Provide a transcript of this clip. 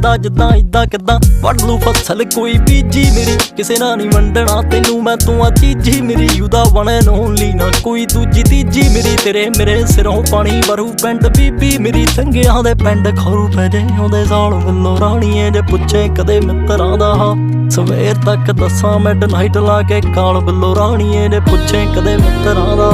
ਇਦਾਂ ਜਿੱਦਾਂ, ਇਦਾਂ, ਕਿਦਾਂ। ਵੱਢ ਲੂ ਫਸਲ ਕੋਈ ਬੀਜੀ ਮੇਰੀ। ਕਿਸੇ ਨਾਲ ਨਹੀਂ ਵੰਡਣਾ ਤੈਨੂੰ, ਮੈਂ ਤੂੰ ਆ ਚੀਜੀ ਮੇਰੀ। ਯੂਦਾ ਬਣੇ ਨੋਨਲੀ ਨਾ ਕੋਈ ਦੂਜੀ ਤੀਜੀ ਮੇਰੀ। ਤੇਰੇ ਮੇਰੇ ਸਿਰੋਂ ਪਾਣੀ ਵਰੂ ਪਿੰਡ ਬੀਬੀ ਮੇਰੀ। ਚੰਗਿਆਂ ਦੇ ਪਿੰਡ ਖਰੂ ਪੈ ਜੇ ਆਉਂਦੇ ਸਾਲ ਵੱਲੋਂ ਰਾਣੀਏ ਜੇ ਪੁੱਛੇ ਕਦੇ ਮਿੱਤਰਾਂ ਦਾ ਹਾਂ। ਸਵੇਰ ਤੱਕ ਦੱਸਾਂ ਮੈਂ ਨਾਈਟ ਲਾ ਕੇ ਕਾਲ ਵੱਲੋਂ ਰਾਣੀਏ ਜੇ ਪੁੱਛੇ ਕਦੇ ਮਿੱਤਰਾਂ ਦਾ